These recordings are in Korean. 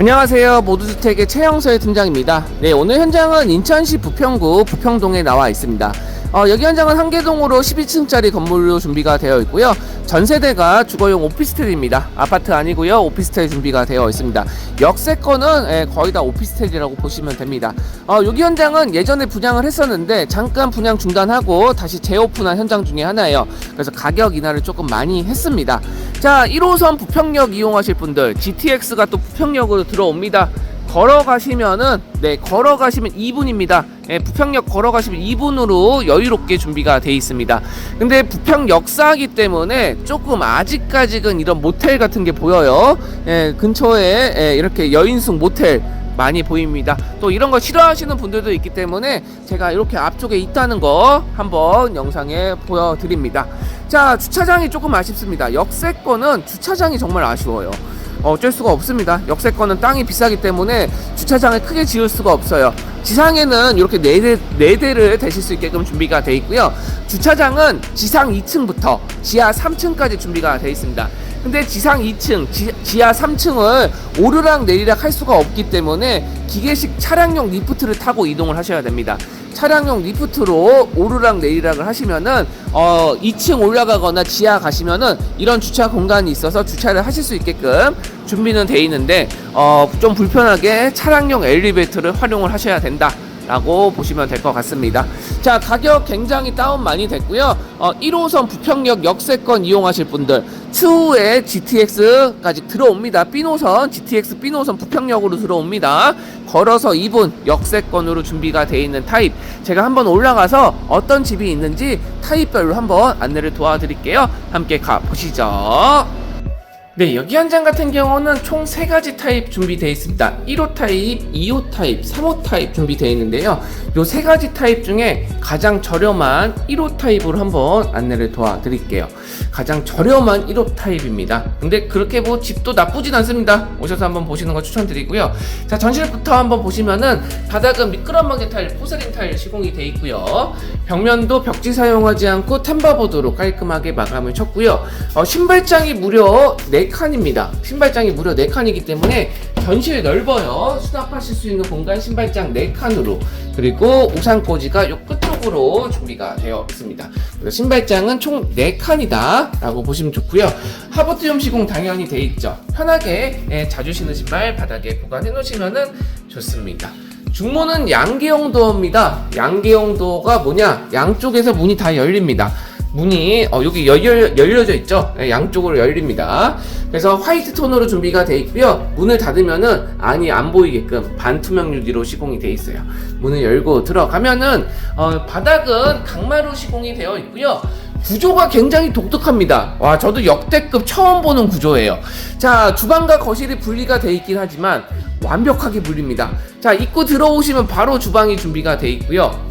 안녕하세요. 모두주택의 최영서의 팀장입니다. 네, 오늘 현장은 인천시 부평구 부평동에 나와 있습니다. 어, 여기 현장은 한계동으로 12층짜리 건물로 준비가 되어 있고요. 전세대가 주거용 오피스텔입니다. 아파트 아니고요. 오피스텔 준비가 되어 있습니다. 역세권은 예, 거의 다 오피스텔이라고 보시면 됩니다. 어, 여기 현장은 예전에 분양을 했었는데 잠깐 분양 중단하고 다시 재오픈한 현장 중에 하나예요. 그래서 가격 인하를 조금 많이 했습니다. 자, 1호선 부평역 이용하실 분들 GTX가 또 부평역으로 들어옵니다. 걸어가시면은 네 걸어가시면 2분입니다. 예, 부평역 걸어가시면 2분으로 여유롭게 준비가 돼 있습니다. 근데 부평 역사이기 때문에 조금 아직까지는 이런 모텔 같은 게 보여요. 예, 근처에 예, 이렇게 여인숙 모텔 많이 보입니다. 또 이런 거 싫어하시는 분들도 있기 때문에 제가 이렇게 앞쪽에 있다는 거 한번 영상에 보여드립니다. 자 주차장이 조금 아쉽습니다. 역세권은 주차장이 정말 아쉬워요. 어쩔 수가 없습니다. 역세권은 땅이 비싸기 때문에 주차장을 크게 지을 수가 없어요. 지상에는 이렇게 네 대, 네 대를 대실 수 있게끔 준비가 돼 있고요. 주차장은 지상 2층부터 지하 3층까지 준비가 돼 있습니다. 근데 지상 2층, 지, 하 3층을 오르락 내리락 할 수가 없기 때문에 기계식 차량용 리프트를 타고 이동을 하셔야 됩니다. 차량용 리프트로 오르락 내리락을 하시면은 어 2층 올라가거나 지하 가시면은 이런 주차 공간이 있어서 주차를 하실 수 있게끔 준비는 돼 있는데 어 좀 불편하게 차량용 엘리베이터를 활용을 하셔야 된다. 라고 보시면 될 것 같습니다. 자, 가격 굉장히 다운 많이 됐고요. 어, 1호선 부평역 역세권 이용하실 분들 추후에 GTX까지 들어옵니다. B노선, GTX B노선 부평역으로 들어옵니다. 걸어서 2분 역세권으로 준비가 되어 있는 타입. 제가 한번 올라가서 어떤 집이 있는지 타입별로 한번 안내를 도와드릴게요. 함께 가보시죠. 네, 여기 현장 같은 경우는 총세 가지 타입 준비되어 있습니다. 1호 타입, 2호 타입, 3호 타입 준비되어 있는데요. 요세 가지 타입 중에 가장 저렴한 1호 타입으로 한번 안내를 도와드릴게요. 가장 저렴한 1호 타입입니다. 근데 그렇게 뭐 집도 나쁘진 않습니다. 오셔서 한번 보시는 거 추천드리고요. 자, 전실부터 한번 보시면은 바닥은 미끄럼막대 타일, 포세린 타일 시공이 되어 있고요. 벽면도 벽지 사용하지 않고 템바보드로 깔끔하게 마감을 쳤고요. 어, 신발장이 무려 4칸입니다. 신발장이 무려 4칸이기 때문에 견실이 넓어요. 수납하실 수 있는 공간 신발장 4칸으로 그리고 우산꽂이가 요 끝쪽으로 준비가 되어 있습니다. 신발장은 총 4칸이다 라고 보시면 좋고요. 하버트용 시공 당연히 돼 있죠. 편하게 예, 자주 신는 신발 바닥에 보관해 놓으시면 좋습니다. 중문은. 양계형 도어가 뭐냐? 양쪽에서 문이 다 열립니다. 문이 어, 여기 열려, 열려져 있죠. 네, 양쪽으로 열립니다. 그래서 화이트 톤으로 준비가 되어 있고요. 문을 닫으면은 안이 안 보이게끔 반투명 유리로 시공이 되어 있어요. 문을 열고 들어가면은 어, 바닥은 강마루 시공이 되어 있고요. 구조가 굉장히 독특합니다. 와, 저도 역대급 처음 보는 구조예요. 자, 주방과 거실이 분리가 되어 있긴 하지만 완벽하게 분리입니다. 자, 입구 들어오시면 바로 주방이 준비가 되어 있고요.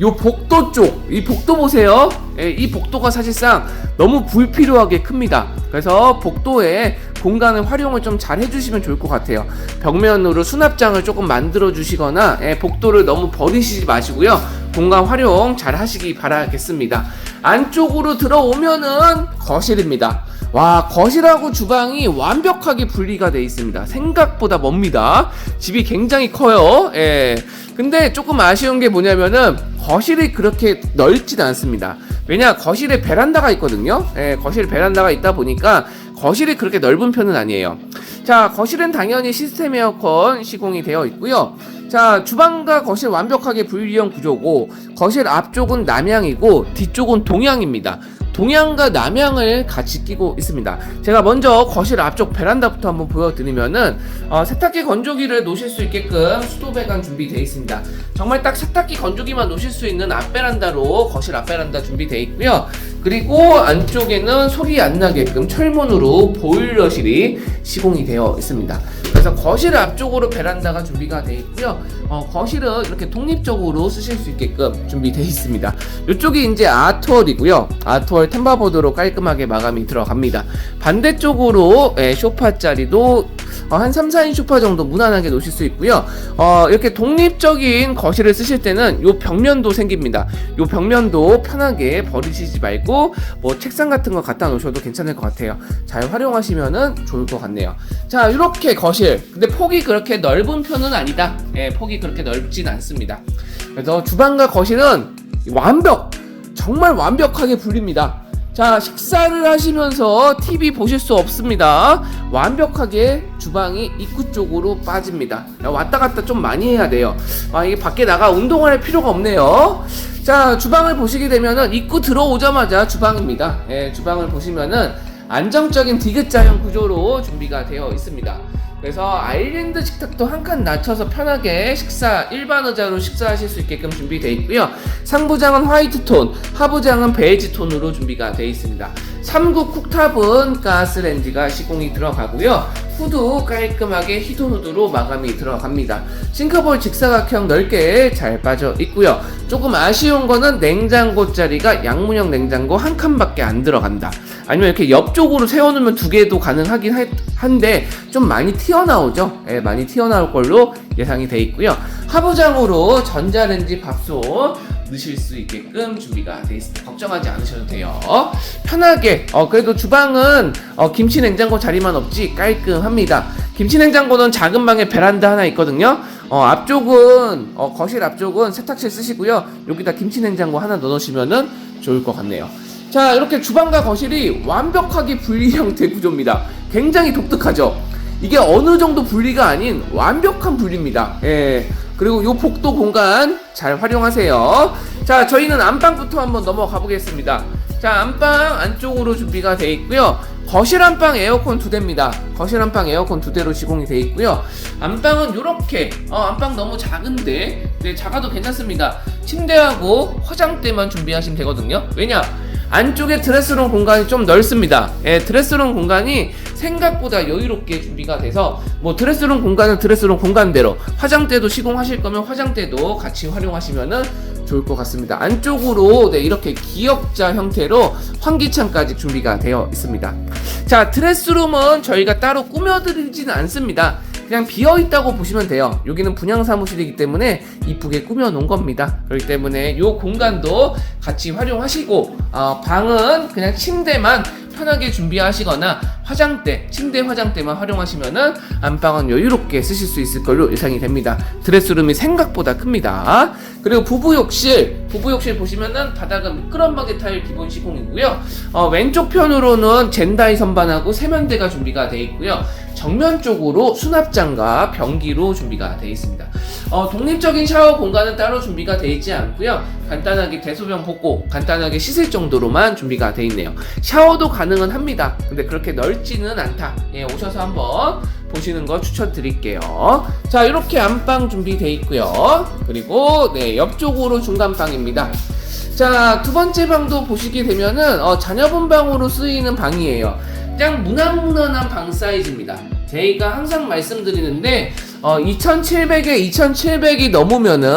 요 복도 쪽, 이 복도 보세요. 예, 이 복도가 사실상 너무 불필요하게 큽니다. 그래서 복도에 공간을 활용을 좀 잘 해주시면 좋을 것 같아요. 벽면으로 수납장을 조금 만들어 주시거나 예, 복도를 너무 버리시지 마시고요. 공간 활용 잘 하시기 바라겠습니다. 안쪽으로 들어오면은 거실입니다. 와 거실하고 주방이 완벽하게 분리가 되어 있습니다. 생각보다 멉니다. 집이 굉장히 커요. 예. 근데 조금 아쉬운 게 뭐냐면은 거실이 그렇게 넓진 않습니다. 왜냐 거실에 베란다가 있거든요. 예, 거실 베란다가 있다 보니까 거실이 그렇게 넓은 편은 아니에요. 자 거실은 당연히 시스템 에어컨 시공이 되어 있고요. 자 주방과 거실 완벽하게 분리형 구조고 거실 앞쪽은 남향이고 뒤쪽은 동향입니다. 동향과 남향을 같이 끼고 있습니다. 제가 먼저 거실 앞쪽 베란다부터 한번 보여드리면은 어, 세탁기 건조기를 놓으실 수 있게끔 수도 배관 준비되어 있습니다. 정말 딱 세탁기 건조기만 놓으실 수 있는 앞베란다로 거실 앞베란다 준비되어 있고요. 그리고 안쪽에는 소리 안 나게끔 철문으로 보일러실이 시공이 되어 있습니다. 그래서 거실 앞쪽으로 베란다가 준비가 되어 있고요. 어, 거실은 이렇게 독립적으로 쓰실 수 있게끔 준비되어 있습니다. 이쪽이 이제 아트월이고요. 아트월 템바보드로 깔끔하게 마감이 들어갑니다. 반대쪽으로 예, 쇼파 자리도 어, 한 3, 4인 소파 정도 무난하게 놓으실 수 있고요. 어, 이렇게 독립적인 거실을 쓰실 때는 요 벽면도 생깁니다. 요 벽면도 편하게 버리시지 말고 뭐 책상 같은 거 갖다 놓으셔도 괜찮을 것 같아요. 잘 활용하시면은 좋을 것 같네요. 자, 이렇게 거실. 근데 폭이 그렇게 넓은 편은 아니다. 예, 폭이 그렇게 넓진 않습니다. 그래서 주방과 거실은 완벽! 정말 완벽하게 분립니다. 자, 식사를 하시면서 TV 보실 수 없습니다. 완벽하게 주방이 입구 쪽으로 빠집니다. 왔다 갔다 좀 많이 해야 돼요. 아, 이게 밖에 나가 운동을 할 필요가 없네요. 자, 주방을 보시게 되면은 입구 들어오자마자 주방입니다. 예, 주방을 보시면은 안정적인 디귿자형 구조로 준비가 되어 있습니다. 그래서 아일랜드 식탁도 한 칸 낮춰서 편하게 식사 일반 의자로 식사하실 수 있게끔 준비되어 있고요. 상부장은 화이트 톤, 하부장은 베이지 톤으로 준비가 되어 있습니다. 3구 쿡탑은 가스렌지가 시공이 들어가고요. 후드 깔끔하게 히든 후드로 마감이 들어갑니다. 싱크볼 직사각형 넓게 잘 빠져 있고요. 조금 아쉬운 거는 냉장고 자리가 양문형 냉장고 한 칸밖에 안 들어간다. 아니면 이렇게 옆쪽으로 세워놓으면 두 개도 가능하긴 하- 한데 좀 많이 튀어나오죠. 예, 많이 튀어나올 걸로 예상이 돼 있고요. 하부장으로 전자레인지 밥솥 넣으실 수 있게끔 준비가 돼 있습니다. 걱정하지 않으셔도 돼요. 편하게 어, 그래도 주방은 어, 김치 냉장고 자리만 없지 깔끔합니다. 김치 냉장고는 작은 방에 베란다 하나 있거든요. 어, 앞쪽은 어, 거실 앞쪽은 세탁실 쓰시고요. 여기다 김치 냉장고 하나 넣으시면은 좋을 것 같네요. 자 이렇게 주방과 거실이 완벽하게 분리 형태 구조입니다. 굉장히 독특하죠. 이게 어느 정도 분리가 아닌 완벽한 분리입니다. 예. 그리고 요 복도 공간 잘 활용하세요. 자, 저희는 안방부터 한번 넘어가 보겠습니다. 자, 안방 안쪽으로 준비가 되어 있고요. 거실 안방 에어컨 두 대입니다. 거실 안방 에어컨 두 대로 시공이 되어 있고요. 안방은 이렇게 어, 안방 너무 작은데 네, 작아도 괜찮습니다. 침대하고 화장대만 준비하시면 되거든요. 왜냐? 안쪽에 드레스룸 공간이 좀 넓습니다. 예, 드레스룸 공간이 생각보다 여유롭게 준비가 돼서 뭐 드레스룸 공간은 드레스룸 공간대로 화장대도 시공하실 거면 화장대도 같이 활용하시면은 좋을 것 같습니다. 안쪽으로 네, 이렇게 기역자 형태로 환기창까지 준비가 되어 있습니다. 자, 드레스룸은 저희가 따로 꾸며드리지는 않습니다. 그냥 비어 있다고 보시면 돼요. 여기는 분양 사무실이기 때문에 이쁘게 꾸며 놓은 겁니다. 그렇기 때문에 이 공간도 같이 활용하시고 어, 방은 그냥 침대만 편하게 준비하시거나 화장대, 침대 화장대만 활용하시면은 안방은 여유롭게 쓰실 수 있을 걸로 예상이 됩니다. 드레스룸이 생각보다 큽니다. 그리고 부부 욕실, 부부 욕실 보시면은 바닥은 미끄럼바게 타일 기본 시공이고요. 어, 왼쪽 편으로는 젠다이 선반하고 세면대가 준비가 되어 있고요. 정면 쪽으로 수납장과 변기로 준비가 되어 있습니다. 어, 독립적인 샤워 공간은 따로 준비가 되어 있지 않고요. 간단하게 대소변 복고, 간단하게 씻을 정도로만 준비가 되어 있네요. 샤워도 가능은 합니다. 근데 그렇게 넓지는 않다. 예, 오셔서 한번 보시는 거 추천드릴게요. 자, 이렇게 안방 준비되어 있고요. 그리고 네, 옆쪽으로 중간방입니다. 자, 두 번째 방도 보시게 되면은 어, 자녀분 방으로 쓰이는 방이에요. 그냥 무난무난한 방 사이즈입니다. 저희가 항상 말씀드리는데 어, 2,700에 2,700이 넘으면은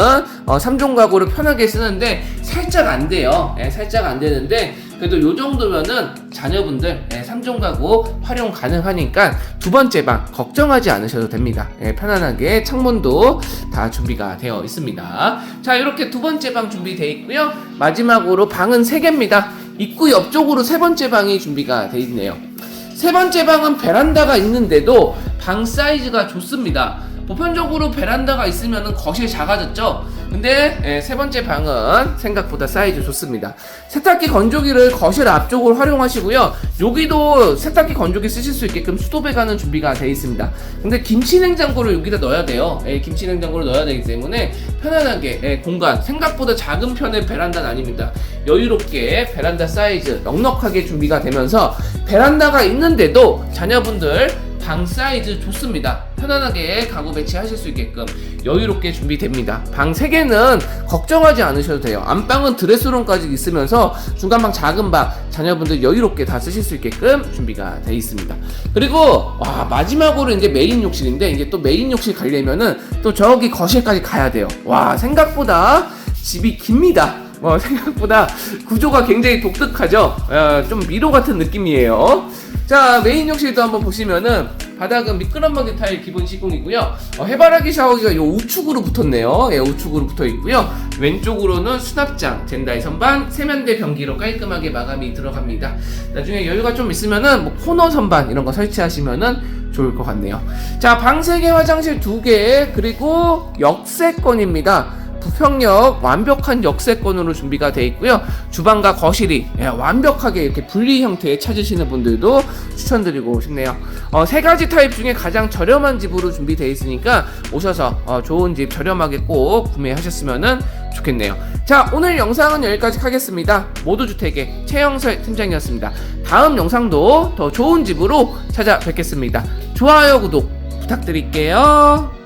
어, 3종 가구를 편하게 쓰는데 살짝 안 돼요. 예, 살짝 안 되는데 그래도 요 정도면은 자녀분들 예, 3종 가구 활용 가능하니까 두 번째 방 걱정하지 않으셔도 됩니다. 예, 편안하게 창문도 다 준비가 되어 있습니다. 자, 이렇게 두 번째 방 준비되어 있고요. 마지막으로 방은 세 개입니다. 입구 옆쪽으로 세 번째 방이 준비가 되어 있네요. 세 번째 방은 베란다가 있는데도 방 사이즈가 좋습니다. 보편적으로 베란다가 있으면 거실 작아졌죠? 근데 예, 세 번째 방은 생각보다 사이즈 좋습니다. 세탁기 건조기를 거실 앞쪽으로 활용하시고요. 여기도 세탁기 건조기 쓰실 수 있게끔 수도 배관은 준비가 되어 있습니다. 근데 김치 냉장고를 여기다 넣어야 돼요. 예, 김치 냉장고를 넣어야 되기 때문에 편안하게 예, 공간 생각보다 작은 편의 베란다는 아닙니다. 여유롭게 베란다 사이즈 넉넉하게 준비가 되면서 베란다가 있는데도 자녀분들 방 사이즈 좋습니다. 편안하게 가구 배치하실 수 있게끔 여유롭게 준비됩니다. 방 3개는 걱정하지 않으셔도 돼요. 안방은 드레스룸까지 있으면서 중간방 작은 방 자녀분들 여유롭게 다 쓰실 수 있게끔 준비가 되어 있습니다. 그리고 와 마지막으로 이제 메인 욕실인데 이제 또 메인 욕실 가려면은 또 저기 거실까지 가야 돼요. 와 생각보다 집이 깁니다. 뭐 생각보다 구조가 굉장히 독특하죠. 어, 좀 미로 같은 느낌이에요. 자 메인 욕실도 한번 보시면은 바닥은 미끄럼버기 타일 기본 시공이고요. 어, 해바라기 샤워기가 요 우측으로 붙었네요. 예, 우측으로 붙어 있고요. 왼쪽으로는 수납장, 젠다이 선반, 세면대 변기로 깔끔하게 마감이 들어갑니다. 나중에 여유가 좀 있으면은 뭐 코너 선반 이런 거 설치하시면은 좋을 것 같네요. 자, 방 3개, 화장실 2개, 그리고 역세권입니다. 부평역 완벽한 역세권으로 준비가 되어 있고요. 주방과 거실이 예, 완벽하게 이렇게 분리 형태에 찾으시는 분들도 추천드리고 싶네요. 어, 세 가지 타입 중에 가장 저렴한 집으로 준비되어 있으니까 오셔서 어, 좋은 집 저렴하게 꼭 구매하셨으면 좋겠네요. 자, 오늘 영상은 여기까지 하겠습니다. 모두주택의 최영설 팀장이었습니다. 다음 영상도 더 좋은 집으로 찾아뵙겠습니다. 좋아요, 구독 부탁드릴게요.